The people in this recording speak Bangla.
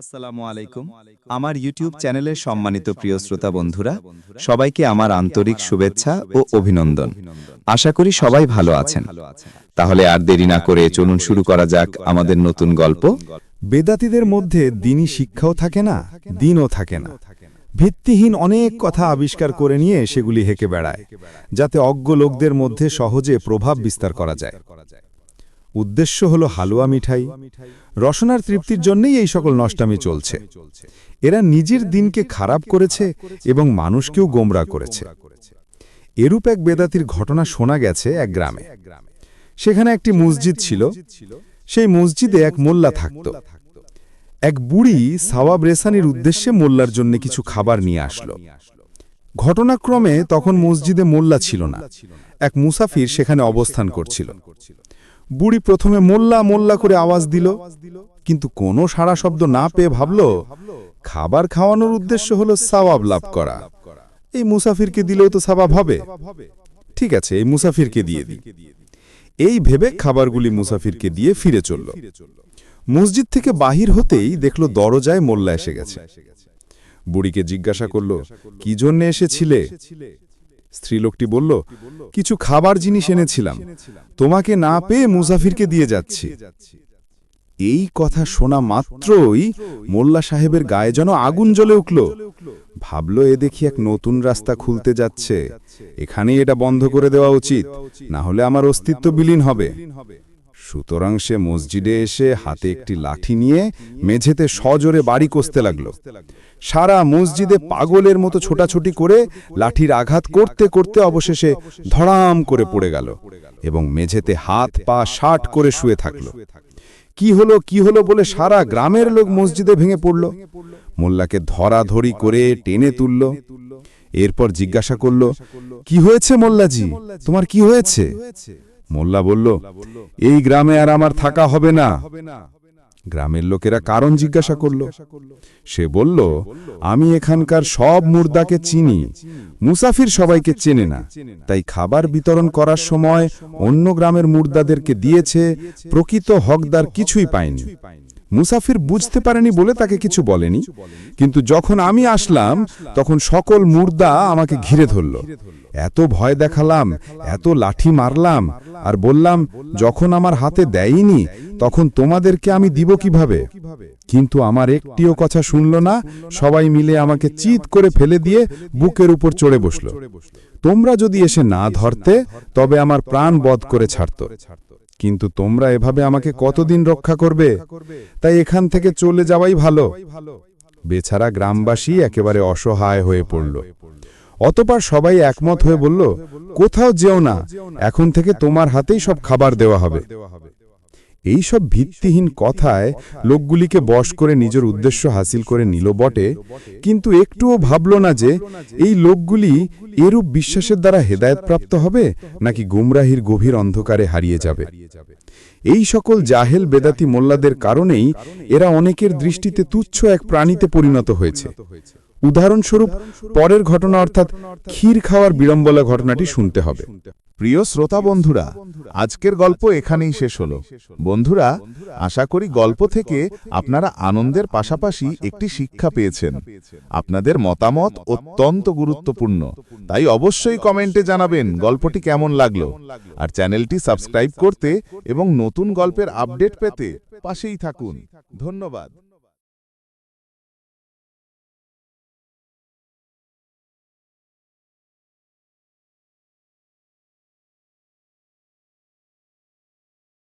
আসসালামু আলাইকুম। আমার ইউটিউব চ্যানেলের সম্মানিত প্রিয় শ্রোতা বন্ধুরা সবাইকে আমার আন্তরিক শুভেচ্ছা ও অভিনন্দন। আশা করি সবাই ভালো আছেন। তাহলে আর দেরি না করে চলুন শুরু করা যাক আমাদের নতুন গল্প। বেদাতীদের মধ্যে দিনই শিক্ষাও থাকে না দিনও থাকে না। ভিত্তিহীন অনেক কথা আবিষ্কার করে নিয়ে সেগুলি হেঁকে বেড়ায় যাতে অজ্ঞ লোকদের মধ্যে সহজে প্রভাব বিস্তার করা যায়। উদ্দেশ্য হল হালুয়া মিঠাই। রসনার তৃপ্তির জন্যই এই সকল নষ্টামি চলছে। এরা নিজের দিনকে খারাপ করেছে এবং মানুষকেও গোমরা করেছে। এরূপ এক বেদাতির ঘটনা শোনা গেছে এক গ্রামে। সেখানে একটি মসজিদ ছিল। সেই মসজিদে এক মোল্লা থাকত। এক বুড়ি সাওয়াব রেসানির উদ্দেশ্যে মোল্লার জন্য কিছু খাবার নিয়ে আসলো। ঘটনাক্রমে তখন মসজিদে মোল্লা ছিল না। এক মুসাফির সেখানে অবস্থান করছিল। বুড়ি প্রথমে মোল্লা মোল্লা করে আওয়াজ দিল, কিন্তু কোনো সাড়া শব্দ না পেয়ে ভাবল, খাবার খাওয়ানোর উদ্দেশ্য হলো সাওয়াব লাভ করা। এই মুসাফিরকে দিলেও তো সাবাব হবে। ঠিক আছে, এই মুসাফিরকে দিয়ে দিই। এই ভেবে খাবারগুলি মুসাফিরকে দিয়ে ফিরে চলল। মসজিদ থেকে বাহির হতেই দেখল দরজায় মোল্লা এসে গেছে। বুড়িকে জিজ্ঞাসা করল, কি জন্যে এসেছিলে? স্ত্রীলোকটি বলল কিছু খাবার জিনিস এনেছিলাম। তোমাকে না পেয়ে মুসাফিরকে দিয়ে যাচ্ছি। এই কথা শোনা মাত্রই মোল্লা সাহেবের গায়ে যেন আগুন জ্বলে উঠল। ভাবল এ দেখি এক নতুন রাস্তা খুলতে যাচ্ছে। এখানেই এটা বন্ধ করে দেওয়া উচিত। না হলে আমার অস্তিত্ব বিলীন হবে। সুতরাং সে মসজিদে এসে হাতে একটি লাঠি নিয়ে মেঝেতে সজোরে বাড়ি কষতে লাগল। সারা মসজিদে পাগলের মতো ছোটাছুটি করে লাঠির আঘাত করতে করতে অবশেষে ধড়াম করে পড়ে গেল এবং মেঝেতে হাত পা ষাট করে শুয়ে থাকল। কি হলো কি হলো বলে সারা গ্রামের লোক মসজিদে ভেঙে পড়ল। মোল্লাকে ধরাধরি করে টেনে তুলল। এরপর জিজ্ঞাসা করল, কি হয়েছে মোল্লাজি? তোমার কি হয়েছে? মোল্লা বলল, এই গ্রামে আর আমার থাকা হবে না। গ্রামের লোকেরা কারণ জিজ্ঞাসা করল। সে বলল, আমি এখানকার সব মুর্দাকে চিনি। মুসাফির সবাইকে চেনে না। তাই খাবার বিতরণ করার সময় অন্য গ্রামের মুর্দাদেরকে দিয়েছে, প্রকৃত হকদার কিছুই পায়নি মুসাফির বুঝতে পারেনি বলে তাকে কিছু বলেনি। কিন্তু যখন আমি আসলাম তখন সকল মুর্দা আমাকে ঘিরে ধরল। এত ভয় দেখালাম এত লাঠি মারলাম আর বললাম যখন আমার হাতে দেয়নি তখন তোমাদেরকে আমি দিব কীভাবে? কিন্তু আমার একটিও কথা শুনল না। সবাই মিলে আমাকে চিৎ করে ফেলে দিয়ে বুকের উপর চড়ে বসল। তোমরা যদি এসে না ধরতে তবে আমার প্রাণ বধ করে ছাড়ত। কিন্তু তোমরা এভাবে আমাকে কতদিন রক্ষা করবে? তাই এখান থেকে চলে যাওয়াই ভালো। বেছাড়া গ্রামবাসী একেবারে অসহায় হয়ে পড়ল। অতপার সবাই একমত হয়ে বলল, কোথাও যেও না। এখন থেকে তোমার হাতেই সব খাবার দেওয়া হবে। এই সব ভিত্তিহীন কথায় লোকগুলিকে বশ করে নিজের উদ্দেশ্য হাসিল করে নিল বটে, কিন্তু একটুও ভাবল না যে এই লোকগুলি এরূপ বিশ্বাসের দ্বারা হেদায়তপ্রাপ্ত হবে নাকি গুমরাহির গভীর অন্ধকারে হারিয়ে যাবে। এই সকল জাহেল বেদাতি মোল্লাদের কারণেই এরা অনেকের দৃষ্টিতে তুচ্ছ এক প্রাণীতে পরিণত হয়েছে। উদাহরণস্বরূপ, পরের ঘটনা অর্থাৎ ক্ষীর খাওয়ার বিড়ম্বলা ঘটনাটি শুনতে হবে। প্রিয় শ্রোতা বন্ধুরা, আজকের গল্প এখানেই শেষ হলো। বন্ধুরা, আশা করি গল্প থেকে আপনারা আনন্দের পাশাপাশি একটি শিক্ষা পেয়েছেন। আপনাদের মতামত অত্যন্ত গুরুত্বপূর্ণ। তাই অবশ্যই কমেন্টে জানাবেন গল্পটি কেমন লাগল। আর চ্যানেলটি সাবস্ক্রাইব করতে এবং নতুন গল্পের আপডেট পেতে পাশেই থাকুন। ধন্যবাদ।